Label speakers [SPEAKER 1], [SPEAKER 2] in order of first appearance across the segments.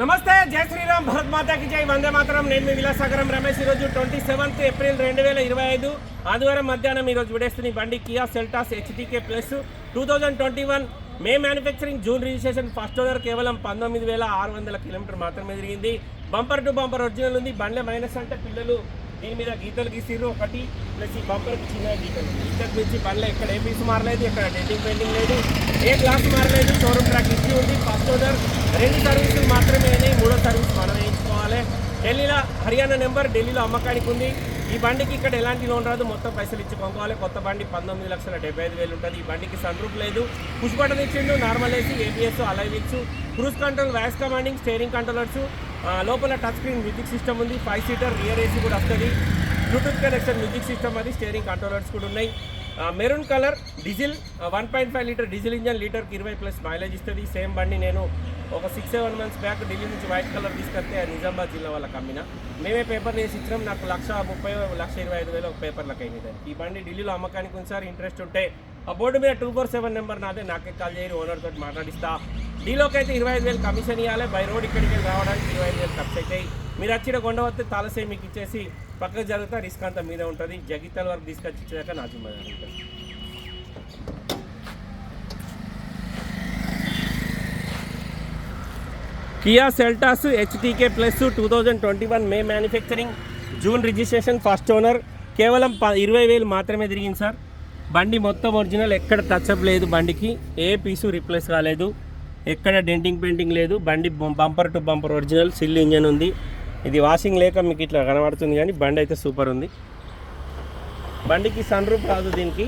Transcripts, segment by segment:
[SPEAKER 1] నమస్తే జై శ్రీరామ్ భరత్ మాతాకి జై. వందే మాత్రం. నేను మీ విలాసాగరం రమేష్. ఈరోజు ట్వంటీ సెవెంత్ ఏప్రిల్ రెండు వేల ఇరవై ఐదు. ఆదివారం మధ్యాహ్నం ఈరోజు విడేస్తున్న బండి Kia Seltos HTK plus. Two thousand twenty one May manufacturing June registration first owner కేవలం పంతొమ్మిది వేల ఆరు వందల కిలోమీటర్ మాత్రమే తిరిగింది. బంపర్ టు బంపర్ ఒరిజినల్ ఉంది. బండ్ల మైనస్ అంటే పిల్లలు దీని మీద గీతలు గీసిర్రు ఒకటి ప్లస్ ఈ బంపర్కి చిన్న గీతలు. ఇంతకు మించి బండ్ల ఇక్కడ ఏ పీస్ మారలేదు ఇక్కడ డెంటింగ్ పెయింటింగ్ లేదు. ఏ గ్లాస్ మారలేదు షోరూమ్ ట్రాక్ ఇచ్చి ఉంది. ఫస్ట్ ఓనర్ రెండు సర్వీసులు మాత్రమే అయినాయి మూడో సర్వీస్ మనం వేయించుకోవాలి. ఢిల్లీలో హర్యానా నెంబర్ ఢిల్లీలో అమ్మకానికి ఉంది. ఈ బండికి ఇక్కడ ఎలాంటి లోన్ రాదు మొత్తం పైసలు ఇచ్చి పంపుకోవాలి కొత్త బండి పంతొమ్మిది లక్షల డెబ్బై ఐదు వేలు ఉంటుంది. ఈ బండికి సన్ రూప్ లేదు. పుష్ బటన్ ఇచ్చిండు normal AC ABS alloy wheels cruise control was commanding steering controllers లోపల టచ్ స్క్రీన్ మ్యూజిక్ సిస్టమ్ ఉంది. ఫైవ్ సీటర్ రియర్ ఏసీ కూడా వస్తుంది. బ్లూటూత్ కనెక్షన్ మ్యూజిక్ సిస్టమ్ అది. స్టేరింగ్ కంట్రోలర్స్ కూడా ఉన్నాయి. Maroon colour diesel one point five litre diesel engine లీటర్కి ఇరవై plus mileage ఇస్తుంది. సేమ్ బండి నేను ఒక six seven months back Delhi నుంచి వైట్ కలర్ తీసుకొస్తే నిజామాబాద్ జిల్లా వాళ్ళకి అమ్మిన మేమే పేపర్ వేసి ఇచ్చినాం. నాకు లక్ష ముప్పై లక్ష ఇరవై ఐదు వేలు ఒక పేపర్లకు అయినది ఈ బండి ఢిల్లీలో అమ్మకానికి ఉంది సార్. ఇంట్రెస్ట్ ఉంటే ఆ బోర్డు మీద టూ ఫోర్ సెవెన్ నెంబర్ నాదే. నాకే కాల్ చేయరు. ఓనర్ తోటి మాట్లాడిస్తా. డీలోకి అయితే ఇరవై ఐదు వేలు కమిషన్ ఇవ్వాలి బై రోడ్ ఇక్కడికి రావడానికి ఇరవై ఐదు వేలు ఖర్చు అవుతాయి మీరు వచ్చిన కొండ వస్తే తాలసే మీకు ఇచ్చేసి పక్కకు జరుగుతా రిస్క్ అంతా మీద ఉంటుంది. జగిత్తల వరకు తీసుకొచ్చి ఇచ్చేదాకా నా జిమ్మదారి ఉంటుంది Kia Seltos HTK plus two thousand twenty one May manufacturing June registration first owner. కేవలం ప ఇరవై వేలు మాత్రమే తిరిగింది సార్. బండి మొత్తం ఒరిజినల్ ఎక్కడ టచ్అప్ లేదు బండికి. ఏ పీసు రిప్లేస్ కాలేదు. ఎక్కడ డెంటింగ్ పెయింటింగ్ లేదు. బండి bumper to bumper original seal engine ఉంది. ఇది వాషింగ్ లేక మీకు ఇట్లా కనబడుతుంది కానీ బండి అయితే సూపర్ ఉంది. బండికి సన్ రూప్ రాదు దీనికి.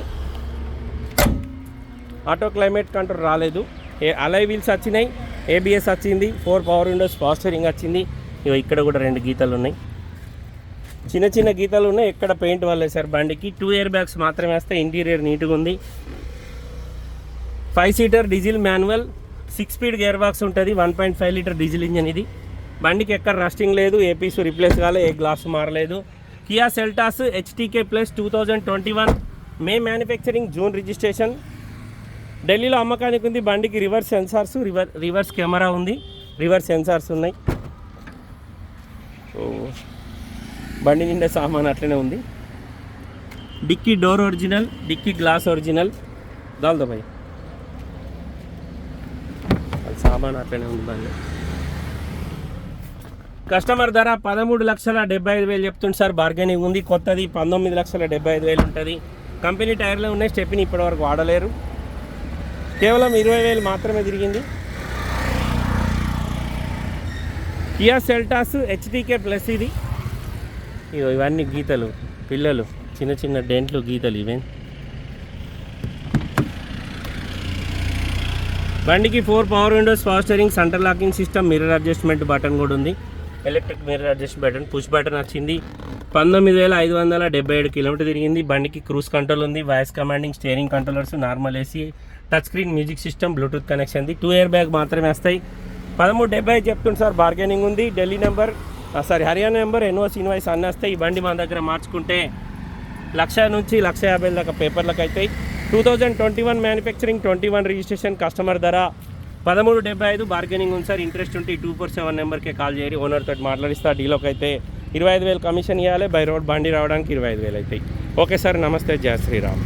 [SPEAKER 1] ఆటో క్లైమేట్ కంట్రోల్ రాలేదు. ఏ అలై వీల్స్ వచ్చినాయి. ఏబిఎస్ వచ్చింది. ఫోర్ పవర్ విండోస్ పాస్టరింగ్ వచ్చింది. ఇగో ఇక్కడ కూడా రెండు గీతలు ఉన్నాయి. చిన్న చిన్న గీతలు ఉన్నాయి. ఎక్కడ పెయింట్ వాళ్ళే సార్ బండికి. టూ ఇయర్ బ్యాగ్స్ మాత్రమే వేస్తే ఇంటీరియర్ నీట్గా ఉంది. Five seater diesel manual. Six speed gear box ఉంటుంది one point five litre diesel engine ఇది. బండికి ఎక్కడ రస్టింగ్ లేదు ఏ పీస్ రిప్లేస్ కాలే ఏ గ్లాస్ మారలేదు. Kia Seltos HTK plus two thousand twenty one May manufacturing June registration ఢిల్లీలో అమ్మకానికి ఉంది బండికి reverse sensors river reverse camera ఉంది రివర్స్ సెన్సార్స్ ఉన్నాయి. బండి నిండా సామాన్ అట్లనే ఉంది. Dickey door original dickey glass original దాల్దో భయ్. సామాన్ అట్లనే ఉంది బండి. కస్టమర్ ధర పదమూడు లక్షల డెబ్బై ఐదు వేలు చెప్తుంది సార్. బార్గెనింగ్ ఉంది. కొత్తది పంతొమ్మిది లక్షల డెబ్బై ఐదు వేలు ఉంటుంది. కంపెనీ టైర్లో ఉన్నాయి. స్టెప్ని ఇప్పటివరకు వాడలేరు. కేవలం ఇరవై వేలు మాత్రమే తిరిగింది. కియా సెల్టాస్ హెచ్డికే ప్లస్ ఇది. ఇగో ఇవన్నీ గీతలు. పిల్లలు. చిన్న చిన్న డెంట్లు గీతలు ఇవేం. బండికి four power windows fostering centre locking system mirror adjustment button కూడా ఉంది. Electric mirror adjust button push button వచ్చింది. పంతొమ్మిది వేల ఐదు వందల డెబ్బై ఏడు కిలోమీటర్ తిరిగింది. బండికి క్రూజ్ కంట్రోల్ ఉంది voice commanding steering controllers normal AC touch screen music system Bluetooth connection ఉంది. టూ ఇయర్ బ్యాగ్ మాత్రమే వస్తాయి. పదమూడు డెబ్బై చెప్తుంది సార్ బార్గెనింగ్ ఉంది. Delhi number sorry Haryana number NOCs invoice అన్నీ వస్తాయి. ఈ బండి మన దగ్గర మార్చుకుంటే లక్ష నుంచి లక్ష యాభై దాకా పేపర్లకు అవుతాయి two thousand twenty one manufacturing twenty one registration customer ధర పదమూడు డెబ్బై ఐదు బార్గెనింగ్ ఉంది సార్ ఇంట్రెస్ట్ ఉంటే టూ ఫోర్ సెవెన్ నెంబర్కే కాల్ చేయరి ఓనర్ తోటి మాట్లాడిస్తా. డీలోకి అయితే ఇరవై ఐదు వేలు కమిషన్ ఇవ్వాలి బై రోడ్ బండి రావడానికి ఇరవై ఐదు వేలు అవుతాయి. ఓకే సార్ నమస్తే. జయ శ్రీరామ్.